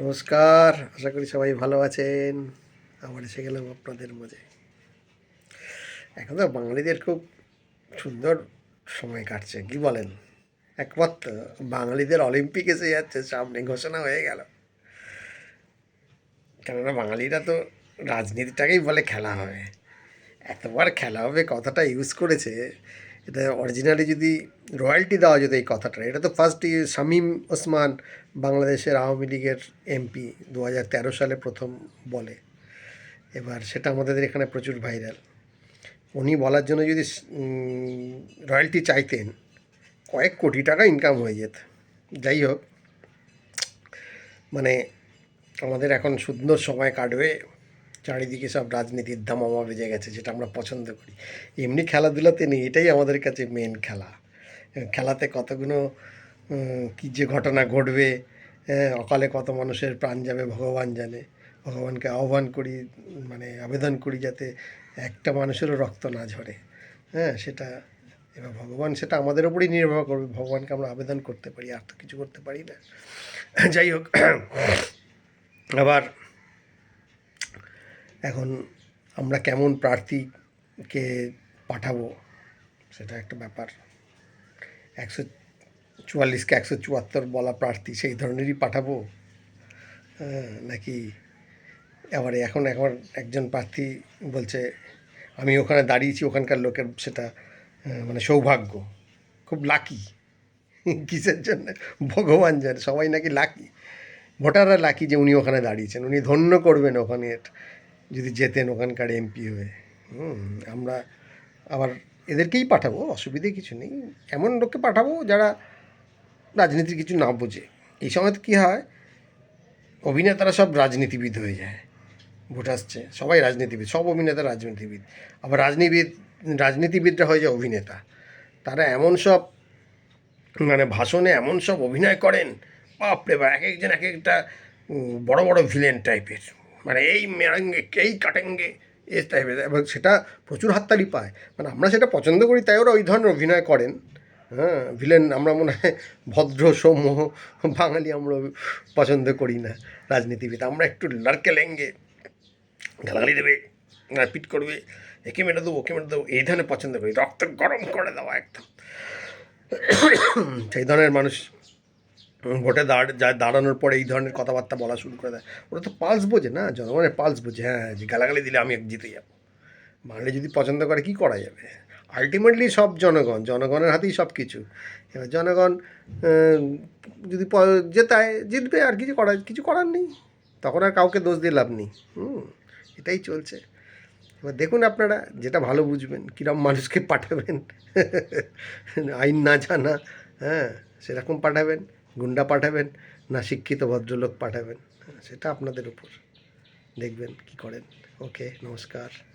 নমস্কার, আশা করি সবাই ভালো আছেন। আবার এসে গেলাম আপনাদের মাঝে। এখন তো বাঙালিদের খুব সুন্দর সময় কাটছে, কি বলেন? একমাত্র বাঙালিদের অলিম্পিক এসে যাচ্ছে, সামনে ঘোষণা হয়ে গেল। কেননা বাঙালিরা তো রাজনীতিটাকেই বলে খেলা হবে। এতবার খেলা হবে কথাটা ইউজ করেছে, এটা অরিজিনালি যদি রয়্যালটি দেওয়া যেত এই কথাটা। এটা তো ফার্স্ট শামীম ওসমান বাংলাদেশের আওয়ামী লীগের এমপি দু হাজার তেরো সালে প্রথম বলে। এবার সেটা আমাদের এখানে প্রচুর ভাইরাল উনি বলার জন্য যদি রয়্যালটি চাইতেন, কয়েক কোটি টাকা ইনকাম হয়ে যেত। যাই হোক মানে আমাদের এখন সুন্দর সময় কাটবে, চারিদিকে সব রাজনীতির ধামামা বেজে গেছে, যেটা আমরা পছন্দ করি। এমনি খেলাধুলাতে নেই, এটাই আমাদের কাছে মেন খেলা। খেলাতে কতগুলো কী যে ঘটনা ঘটবে অকালে কত মানুষের প্রাণ যাবে, ভগবান জানে। ভগবানকে আহ্বান করি মানে আবেদন করি যাতে একটা মানুষেরও রক্ত না ঝরে। হ্যাঁ সেটা এবার ভগবান সেটা আমাদের ওপরই নির্ভর করবে। ভগবানকে আমরা আবেদন করতে পারি, আর তো কিছু করতে পারি না। যাই হোক, আবার এখন আমরা কেমন প্রার্থীকে পাঠাবো, সেটা একটা ব্যাপার। একশো চুয়াল্লিশকে একশো চুয়াত্তর বলা প্রার্থী সেই ধরনেরই পাঠাবো? হ্যাঁ, নাকি এবারে এখন এখন একজন প্রার্থী বলছে আমি ওখানে দাঁড়িয়েছি ওখানকার লোকের সেটা মানে সৌভাগ্য। খুব লাকি। কিসের জন্য? ভগবান জানে সবাই নাকি লাকি। ভোটাররা লাকি যে উনি ওখানে দাঁড়িয়েছেন উনি ধন্য করবেন ওখানে যদি যেতেন ওখানকার এমপি হয়ে। আমরা আবার এদেরকেই পাঠাবো, অসুবিধে কিছু নেই। এমন লোককে পাঠাবো যারা রাজনীতির কিছু না বোঝে। এই সময় কী হয়, অভিনেতারা সব রাজনীতিবিদ হয়ে যায়। ভোট আসছে, সবাই রাজনীতিবিদ, সব অভিনেতা রাজনীতিবিদ। আবার রাজনীতিবিদ, রাজনীতিবিদরা হয়ে যায় অভিনেতা। তারা এমন সব মানে ভাষণে এমন সব অভিনয় করেন, বাপরে বা এক একজন এক একটা বড় বড় ভিলেন টাইপের মানে এই মেরাঙ্গে, এই কাটেঙ্গে এ টাইপের এবং সেটা প্রচুর হাততালি পায়। মানে আমরা সেটা পছন্দ করি, তাই ওরা ওই ধরনের অভিনয় করেন। হ্যাঁ ভিলেন আমরা মনে হয় ভদ্র, সৌম্য, বাঙালি আমরা পছন্দ করি না রাজনীতিবিদ। আমরা একটু লড়কে লেঙ্গে, গালাগালি দেবে পিট করবে, একে মেরে দেবো, ওকে মেরে দেবো, এই ধরনের পছন্দ করি। রক্ত গরম করে দেওয়া একদম। সেই ধরনের মানুষ ভোটে দাঁড় দাঁড়ানোর পরে এই ধরনের কথাবার্তা বলা শুরু করে দেয়। ওরা তো পালস বোঝে না, জনগণের পালস বোঝে। হ্যাঁ যে গালাগালি দিলে আমি জিতে যাব। বাঙালি যদি পছন্দ করে, কি করা যাবে? আলটিমেটলি সব জনগণ, জনগণের হাতেই সব কিছু। এবার জনগণ যদি জেতায়, জিতবে আর কিছু করার কিছু করার নেই। তখন আর কাউকে দোষ দিয়ে লাভ নেই। হুম, এটাই চলছে। এবার দেখুন আপনারা, যেটা ভালো বুঝবেন কীরকম মানুষকে পাঠাবেন। আইন না জানা হ্যাঁ সেরকম পাঠাবেন। গুন্ডা পাঠাবেন না শিক্ষিত ভদ্রলোক পাঠাবেন সেটা আপনাদের উপর। দেখবেন কি করেন। ওকে নমস্কার।